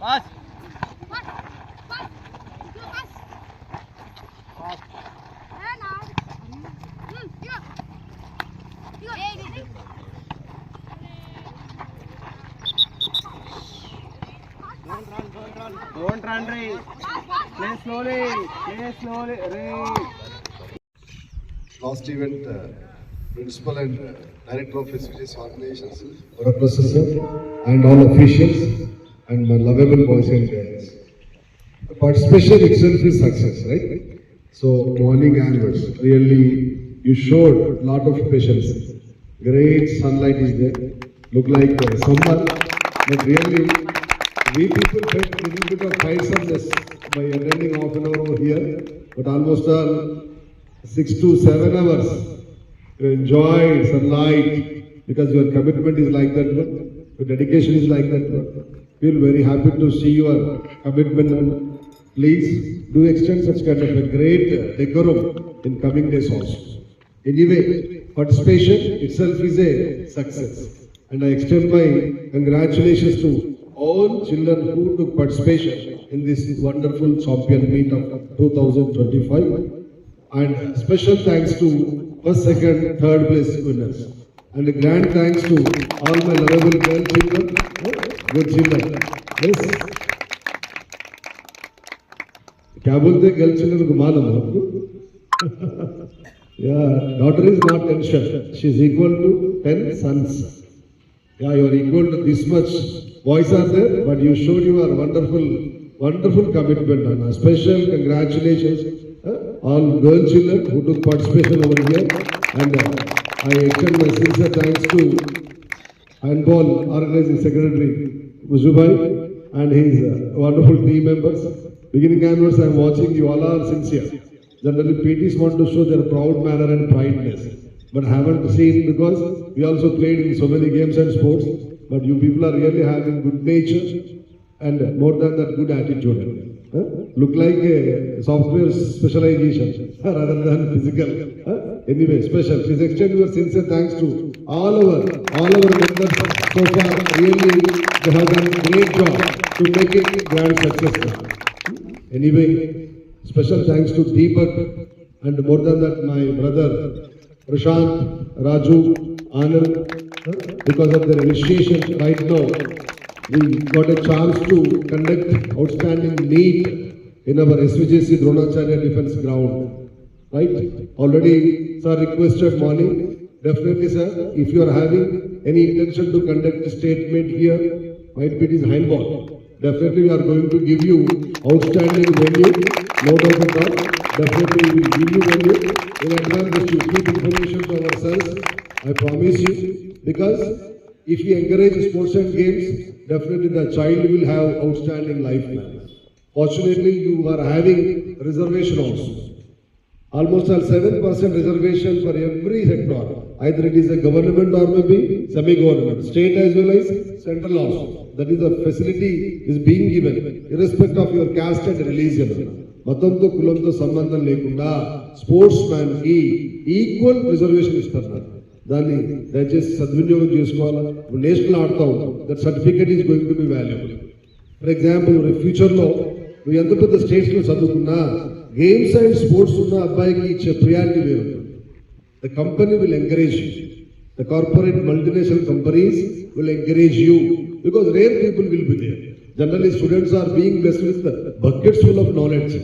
Pass Don't run, Ray. Play slowly. Play slowly, Ray. Last event. Uh, principal and uh, director of SVJS organizations, professor and all officials and my lovable boys and girls. Participation itself is success, right? So morning annuals, really you showed lot of patience. Great sunlight is there, look like uh, summer, but really we people felt a little bit of tiresomeness by attending half an hour over here, but almost all six to seven hours. Enjoy sunlight because your commitment is like that one, your dedication is like that one. Feel very happy to see your commitment please do extend such kind of a great decorum in coming days also. Anyway, participation itself is a success. And I extend my congratulations to all children who took participation in this wonderful champion meet of 2025. And special thanks to first, second, third place winners. And a grand thanks to all my lovable girl children, good children. Yes. क्या बोलते हैं girl children को मालूम है आपको yeah daughter is not ten she is equal to 10 sons yeah you are equal to this much boys are there but you showed your wonderful wonderful commitment and a special congratulations uh, all girl children who took participation over here and uh, I extend my sincere thanks to handball organizing secretary Muzubai and his uh, wonderful team members. Beginning onwards, I am watching you all are sincere. Generally, PTs want to show their proud manner and prideness, but haven't seen because we also played in so many games and sports. But you people are really having good nature and more than that, good attitude. Look like a software specialization rather than physical. Anyway, special. Please extend your sincere thanks to all our all our members so far. Really, they have done great job to make it grand successful. Anyway, special thanks to Deepak and more than that, my brother Prashant, Raju, Anand, because of their initiation right now, we got a chance to conduct outstanding meet in our SVJC Dronacharya Defense Ground. Right? Already, sir requested morning. Definitely, sir, if you are having any intention to conduct a statement here, might be it is handball. Definitely, we are going to give you outstanding venue, no doubt all. Definitely, we will give you venue in advance that you keep information to ourselves. I promise you, because if we encourage sports and games, definitely the child will have outstanding life plan. Fortunately, you are having reservation also. Almost all seven percent reservation for every sector. Either it is a government or maybe semi-government, state as well as central also. That is the facility is being given irrespective of your caste and religion. మతంతో కులంతో సంబంధం లేకుండా sports man కి equal reservation ఇస్తున్నారు దాన్ని దయచేసి సద్వినియోగం చేసుకోవాలా? నేషనల్ ఆడుతూ ఉంటాం that certificate is going to be valuable for example ఫ్యూచర్లో నువ్వు ఎంత పెద్ద స్టేట్స్లో చదువుకున్నా గేమ్స్ అండ్ స్పోర్ట్స్ ఉన్న అబ్బాయికి ఇచ్చే ప్రియారిటీ వేరు. The company will encourage you the corporate multinational companies will encourage you because rare people will be there generally students are being blessed with buckets full of knowledge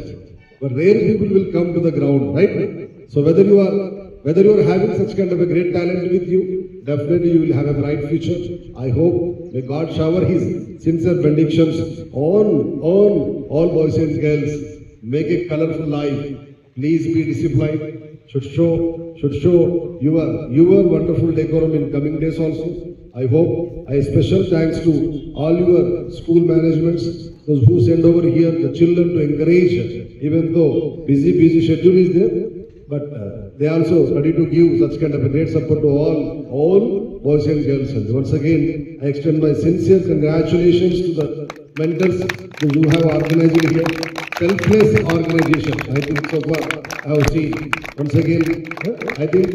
but rare will come to the ground right so whether whether or whether you are having such kind of a great talent with you, definitely you will have a bright future. I hope may God shower His sincere benedictions on on all boys and girls. Make a colorful life. Please be disciplined. Should show should show your your wonderful decorum in coming days also. I hope I special thanks to all your school managements, those who send over here the children to encourage, even though busy, busy schedule is there, but uh, they also ready to give such kind of a great support to all, all boys and girls. And once again, I extend my sincere congratulations to the mentors who have organized here. Selfless organization, I think so far I have seen. Once again, I think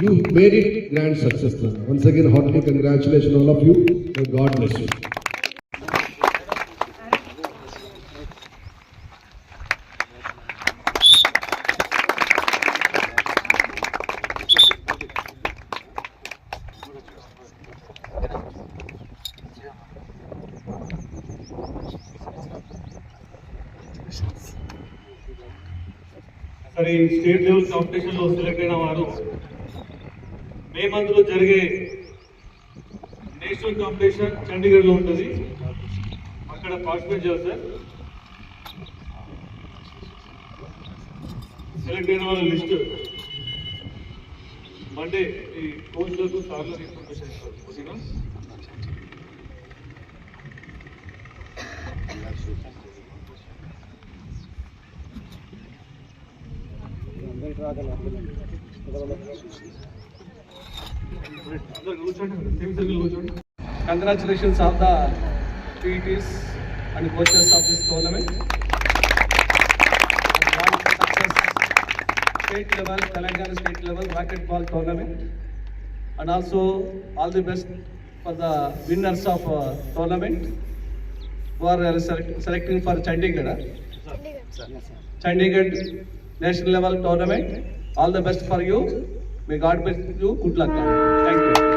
you made it grand success. Once again, heartily congratulations all of you. May God bless you. సరే ఈ state level కాంపిటీషన్లో select అయిన వారు మే మంత్లో జరిగే national competition చండీగఢ్లో ఉంటుంది. అక్కడ participate చేయాలి సార్. సెలెక్ట్ అయిన వాళ్ళ లిస్ట్. మండే ఈ కోచ్లకు సార్లకు ఇన్ఫర్మేషన్ ఇస్తారు. ఓకేనా? Congratulations of the PTs and coaches of this tournament state level Telangana state level rocket ball tournament and also all the best for the winners of tournament for selecting for Chandigarh Chandigarh national level tournament. All the best for you. May God bless you. Good luck. Thank you.